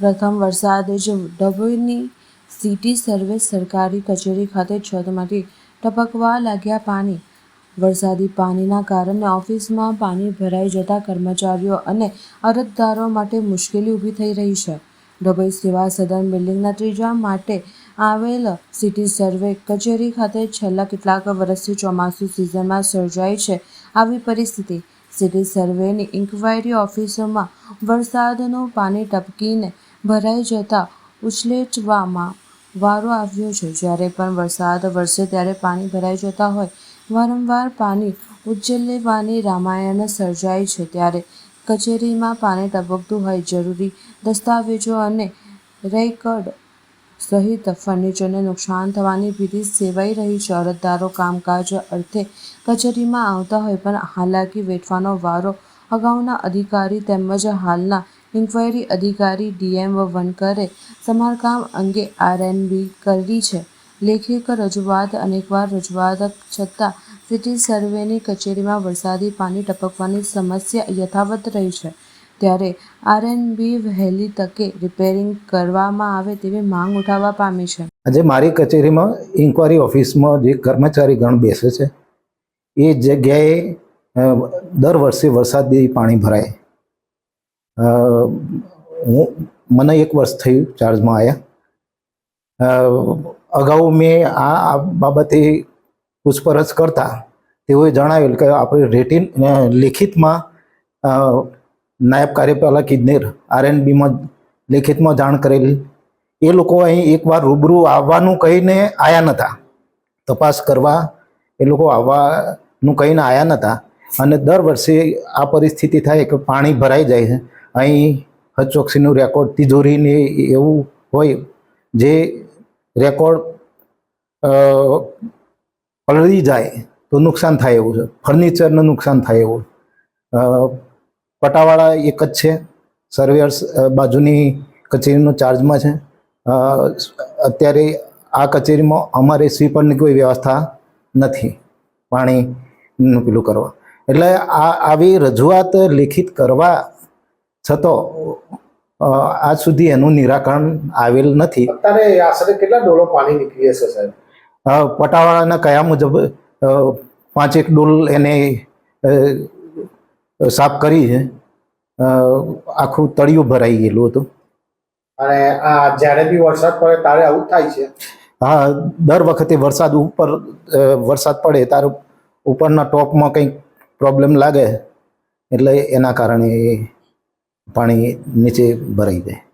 પ્રથમ વરસાદે જ ડભોઈની સિટી સર્વે સરકારી કચેરી ખાતે છતમાંથી ટપકવા લાગ્યા પાણી. વરસાદી પાણીના કારણે ઓફિસમાં પાણી ભરાઈ જતા કર્મચારીઓ અને અરજદારો માટે મુશ્કેલી ઊભી થઈ રહી છે. ડભોઈ સેવા સદન બિલ્ડિંગના ત્રીજા માટે આવેલ સિટી સર્વે કચેરી ખાતે છેલ્લા કેટલાક વર્ષથી ચોમાસુ સિઝનમાં સર્જાઈ છે આવી પરિસ્થિતિ. સિટી સર્વેની ઇન્ક્વાયરી ઓફિસોમાં વરસાદનું પાણી ટપકીને ભરાઈ જતા ઉછલેચવામાં વારો આવ્યો છે. જ્યારે પણ વરસાદ વરસે ત્યારે પાણી ભરાઈ જતા હોય. વારંવાર પાણી ઉજ્જલેવાની રામાયણ સર્જાય છે. ત્યારે કચેરીમાં પાણી ટપકતું હોય જરૂરી દસ્તાવેજો અને રેકર્ડ સહિત ફર્નિચરને નુકસાન થવાની ભીતિ સેવાઈ રહી છે. અરજદારો કામકાજ અર્થે કચેરીમાં આવતા હોય, પણ હાલાકી વેઠવાનો વારો અગાઉના અધિકારી તેમજ હાલના ઇન્ક્વાયરી અધિકારી ડીએમ વનકરે સમારકામ અંગે આરએનબી કરી છે. લેખિત રજૂઆત, અનેકવાર રજૂઆત છતાં સિટી સર્વેની કચેરીમાં વરસાદી પાણી ટપકવાની સમસ્યા યથાવત રહી છે. ત્યારે આરએનબી વહેલી તકે રિપેરિંગ કરવામાં આવે તેવી માંગ ઉઠાવવા પામી છે. આજે મારી કચેરીમાં ઇન્કવાયરી ઓફિસમાં જે કર્મચારી ગણ બેસે છે, એ જગ્યાએ દર વર્ષે વરસાદી પાણી ભરાય. હું, મને એક વર્ષ થયું ચાર્જમાં આવ્યા અગાઉ મેં આ આ બાબતે પૂછપરછ કરતા તેઓએ જણાવેલ કે આપણે રેટિન લેખિતમાં નાયબ કાર્યપાલક ઇજનેર આરએનબીમાં લેખિતમાં જાણ કરેલી. એ લોકો અહીં એકવાર રૂબરૂ આવવાનું કહીને આવ્યા નહોતા તપાસ કરવા એ લોકો આવવાનું કહીને આવ્યા નહોતા અને દર વર્ષે આ પરિસ્થિતિ થાય કે પાણી ભરાઈ જાય છે. અહીં હચોકસીનું રેકોર્ડ તિજોરીને એવું હોય, જે રેકોર્ડ પલળી જાય તો નુકસાન થાય એવું છે. ફર્નિચરનું નુકસાન થાય એવું. પટાવાળા એક જ છે. સર્વેયર્સ બાજુની કચેરીનો ચાર્જમાં છે. અત્યારે આ કચેરીમાં અમારે સ્વીપરની કોઈ વ્યવસ્થા નથી. પાણીનું પેલું કરવા. એટલે આ, આવી રજૂઆત લેખિત કરવા છતો આજ સુધી એનું નિરાકરણ આવેલ નથી. અત્યારે આશરે કેટલા ડોલો પાણી નીકળી હશે સાહેબ? પટાવાળાના કયા મુજબ પાંચેક ડોલ એને સાફ કરી છે. આખું તળિયું ભરાઈ ગયેલું હતું. અને આ જ્યારે બી વરસાદ પડે ત્યારે આવું થાય છે? હા દર વખતે વરસાદ ઉપર વરસાદ પડે ત્યારે ઉપરના ટોપમાં કંઈક પ્રોબ્લેમ લાગે. એટલે એના કારણે એ પાણી નીચે ભરાઈ જાય.